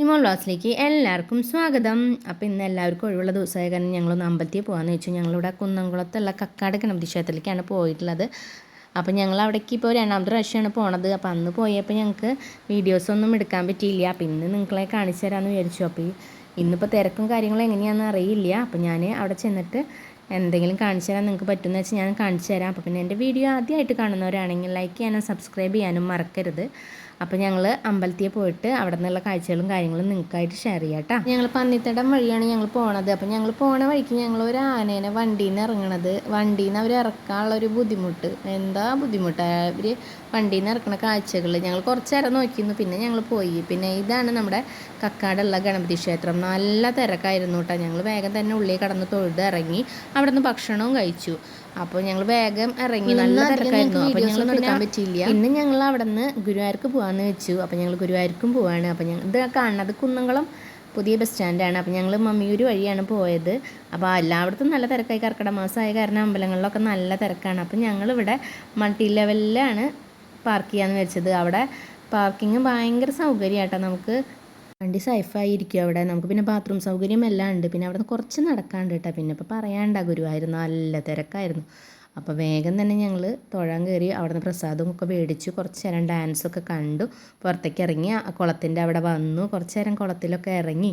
നിമോൾ ക്ലാസ്സിലേക്ക് എല്ലാവർക്കും സ്വാഗതം. അപ്പോൾ ഇന്ന് എല്ലാവർക്കും ഒഴിവുള്ള ദിവസമായ കാരണം ഞങ്ങളൊന്ന് അമ്പലത്തിൽ പോകാമെന്ന് വെച്ചു. ഞങ്ങളിവിടെ കുന്നംകുളത്തുള്ള കക്കാട് ഗണപതി ക്ഷേത്രത്തിലേക്കാണ് പോയിട്ടുള്ളത്. അപ്പോൾ ഞങ്ങൾ അവിടേക്ക് ഇപ്പോൾ രണ്ടാമത്തെ പ്രാവശ്യമാണ് പോണത്. അപ്പോൾ അന്ന് പോയപ്പോൾ ഞങ്ങൾക്ക് വീഡിയോസൊന്നും എടുക്കാൻ പറ്റിയില്ല. അപ്പോൾ ഇന്ന് നിങ്ങളെ കാണിച്ചു തരാമെന്ന് വിചാരിച്ചു. അപ്പോൾ ഇന്നിപ്പോൾ തിരക്കും കാര്യങ്ങളും എങ്ങനെയാണെന്ന് അറിയില്ല. അപ്പോൾ ഞാൻ അവിടെ ചെന്നിട്ട് എന്തെങ്കിലും കാണിച്ചു തരാൻ നിങ്ങൾക്ക് പറ്റുമെന്ന് വെച്ചാൽ ഞാൻ കാണിച്ചു തരാം. അപ്പോൾ പിന്നെ എന്റെ വീഡിയോ ആദ്യമായിട്ട് കാണുന്നവരാണെങ്കിൽ ലൈക്ക് ചെയ്യാനും സബ്സ്ക്രൈബ് ചെയ്യാനും മറക്കരുത്. അപ്പോൾ ഞങ്ങൾ അമ്പലത്തിൽ പോയിട്ട് അവിടെ നിന്നുള്ള കാഴ്ചകളും കാര്യങ്ങളും നിങ്ങൾക്കായിട്ട് ഷെയർ ചെയ്യാം കേട്ടോ. ഞങ്ങൾ പന്നിത്തടം വഴിയാണ് ഞങ്ങൾ പോണത്. അപ്പോൾ ഞങ്ങൾ പോണ വഴിക്ക് ഞങ്ങൾ ഒരു ആനേനെ വണ്ടിയിൽ നിന്ന് ഇറങ്ങണത്. വണ്ടിയിൽ നിന്ന് അവർ ഇറക്കാനുള്ള ഒരു ബുദ്ധിമുട്ട്. എന്താ ബുദ്ധിമുട്ട്? അവർ വണ്ടിയിൽ നിന്ന് ഇറക്കുന്ന കാഴ്ചകൾ. ഞങ്ങൾ കുറച്ച് നേരം നോക്കിയിരുന്നു. പിന്നെ ഞങ്ങൾ പോയി. പിന്നെ ഇതാണ് നമ്മുടെ കക്കാടുള്ള ഗണപതി ക്ഷേത്രം. നല്ല തിരക്കായിരുന്നു കേട്ടോ. ഞങ്ങൾ വേഗം തന്നെ ഉള്ളിൽ കടന്ന് തൊഴുത് ഇറങ്ങി. അവിടെ നിന്ന് ഭക്ഷണവും കഴിച്ചു. അപ്പോൾ ഞങ്ങൾ വേഗം ഇറങ്ങി. നല്ല തിരക്കായിരുന്നു. അപ്പോൾ ഞങ്ങൾ നടക്കാൻ പറ്റിയില്ല. പിന്നെ ഞങ്ങൾ അവിടെ നിന്ന് ഗുരുവായൂർക്ക് പോകാമെന്ന് വെച്ചു. അപ്പോൾ ഞങ്ങൾ ഗുരുവായൂർക്കും പോവാണ്. അപ്പോൾ ഞങ്ങൾ ഇത് കാണുന്നത് കുന്നംകുളം പുതിയ ബസ് സ്റ്റാൻഡാണ്. അപ്പോൾ ഞങ്ങൾ മമ്മിയൂർ വഴിയാണ് പോയത്. അപ്പോൾ എല്ലായിടത്തും നല്ല തിരക്കായി. കർക്കിടക മാസമായ കാരണം അമ്പലങ്ങളിലൊക്കെ നല്ല തിരക്കാണ്. അപ്പോൾ ഞങ്ങളിവിടെ മൾട്ടി ലെവലിലാണ് പാർക്ക് ചെയ്യാമെന്ന് വെച്ചത്. അവിടെ പാർക്കിങ് ഭയങ്കര സൗകര്യമായിട്ടോ നമുക്ക് വണ്ടി സേഫായിരിക്കും അവിടെ. നമുക്ക് പിന്നെ ബാത്റൂം സൗകര്യം എല്ലാം ഉണ്ട്. പിന്നെ അവിടെ നിന്ന് കുറച്ച് നടക്കാണ്ട് കേട്ടോ. പിന്നെ ഇപ്പോൾ പറയാണ്ട ഗുരുവായിരുന്നു നല്ല തിരക്കായിരുന്നു. അപ്പോൾ വേഗം തന്നെ ഞങ്ങൾ തൊഴാൻ കയറി അവിടെ നിന്ന് പ്രസാദവും ഒക്കെ മേടിച്ചു. കുറച്ച് നേരം ഡാൻസൊക്കെ കണ്ടു. പുറത്തേക്ക് ഇറങ്ങി കുളത്തിന്റെ അവിടെ വന്നു. കുറച്ച് നേരം കുളത്തിലൊക്കെ ഇറങ്ങി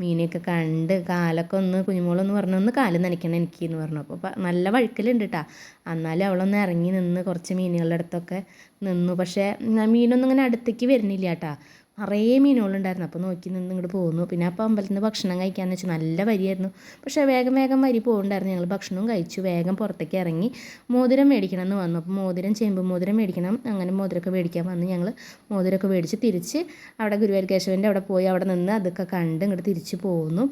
മീനെയൊക്കെ കണ്ട് കാലൊക്കെ ഒന്ന് കുഞ്ഞുമോളൊന്ന് പറഞ്ഞു ഒന്ന് കാൽ നനയ്ക്കണം എനിക്ക് എന്ന് പറഞ്ഞു അപ്പോൾ നല്ല വഴുക്കലുണ്ട് കേട്ടോ എന്നാലും അവളൊന്ന് ഇറങ്ങി നിന്ന് കുറച്ച് മീനുകളുടെ അടുത്തൊക്കെ നിന്നു. പക്ഷേ മീനൊന്നും ഇങ്ങനെ അടുത്തേക്ക് വരുന്നില്ല കേട്ടോ നിറയെ മീനുകളുണ്ടായിരുന്നു. അപ്പോൾ നോക്കി നിന്ന് ഇങ്ങോട്ട് പോകുന്നു പിന്നെ അപ്പോൾ അമ്പലത്തിൽ നിന്ന് ഭക്ഷണം കഴിക്കാമെന്ന് വെച്ചാൽ നല്ല വരിയായിരുന്നു. പക്ഷേ വേഗം വേഗം വരി പോകുന്നുണ്ടായിരുന്നു ഞങ്ങൾ ഭക്ഷണവും കഴിച്ചു. വേഗം പുറത്തേക്ക് ഇറങ്ങി മോതിരം മേടിക്കണം എന്ന് വന്നു. അപ്പോൾ മോതിരം ചേമ്പ് മോതിരം മേടിക്കണം. അങ്ങനെ മോതിരമൊക്കെ മേടിക്കാൻ വന്ന് ഞങ്ങൾ മോതിരമൊക്കെ മേടിച്ച് തിരിച്ച് അവിടെ ഗുരുവായൂർ കേശവന്റെ അവിടെ പോയി അവിടെ നിന്ന് അതൊക്കെ കണ്ട് ഇങ്ങോട്ട് തിരിച്ച് പോകുന്നു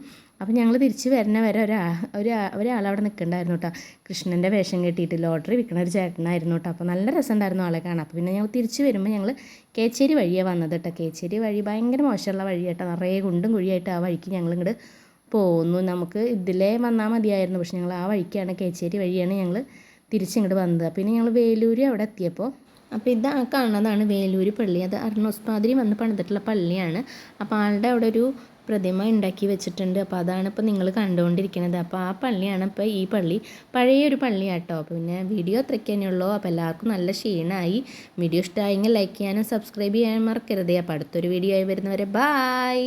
അപ്പോൾ ഞങ്ങൾ തിരിച്ച് വരുന്ന വരെ ഒരാ ഒരു അവിടെ നിൽക്കണ്ടായിരുന്നു കേട്ടോ കൃഷ്ണന്റെ വേഷം കെട്ടിയിട്ട് ലോട്ടറി വിൽക്കുന്ന ഒരു ചേട്ടനായിരുന്നു കേട്ടോ അപ്പോൾ നല്ല രസമുണ്ടായിരുന്നു ആളെ കാണാം അപ്പോൾ പിന്നെ ഞങ്ങൾ തിരിച്ച് വരുമ്പോൾ ഞങ്ങൾ കേച്ചേരി വഴിയാണ് വന്നത് കേട്ടോ കേച്ചേരി വഴി ഭയങ്കര മോശമുള്ള വഴി കേട്ടോ നിറയെ കുണ്ടും കുഴിയായിട്ട് ആ വഴിക്ക് ഞങ്ങൾ ഇങ്ങോട്ട് പോകുന്നു നമുക്ക് ഇതിലേ വന്നാൽ മതിയായിരുന്നു. പക്ഷെ ഞങ്ങൾ ആ വഴിക്കാണ് കേച്ചേരി വഴിയാണ് ഞങ്ങൾ തിരിച്ചിങ്ങോട്ട് വന്നത്. പിന്നെ ഞങ്ങൾ വേലൂർ അവിടെ എത്തിയപ്പോൾ അപ്പോൾ ഇത് കാണുന്നതാണ് വേലൂർ പള്ളി. അത് അർണോസ്പാതിരി വന്ന് പണിതിട്ടുള്ള പള്ളിയാണ്. അപ്പോൾ ആളുടെ അവിടെ ഒരു പ്രതിമ ഉണ്ടാക്കി വെച്ചിട്ടുണ്ട്. അപ്പോൾ അതാണ് ഇപ്പോൾ നിങ്ങൾ കണ്ടുകൊണ്ടിരിക്കുന്നത്. അപ്പോൾ ആ പള്ളിയാണ് ഇപ്പോൾ ഈ പള്ളി. പഴയൊരു പള്ളിയാട്ടോ. പിന്നെ വീഡിയോ അത്രയ്ക്ക് തന്നെയുള്ളൂ അപ്പോൾ എല്ലാവർക്കും നല്ല ക്ഷീണമായി വീഡിയോ ഇഷ്ടമായെങ്കിൽ ലൈക്ക് ചെയ്യാനും സബ്സ്ക്രൈബ് ചെയ്യാനും മറക്കരുത്. അപ്പോൾ അടുത്തൊരു വീഡിയോ ആയി വരുന്നവരെ ബായ്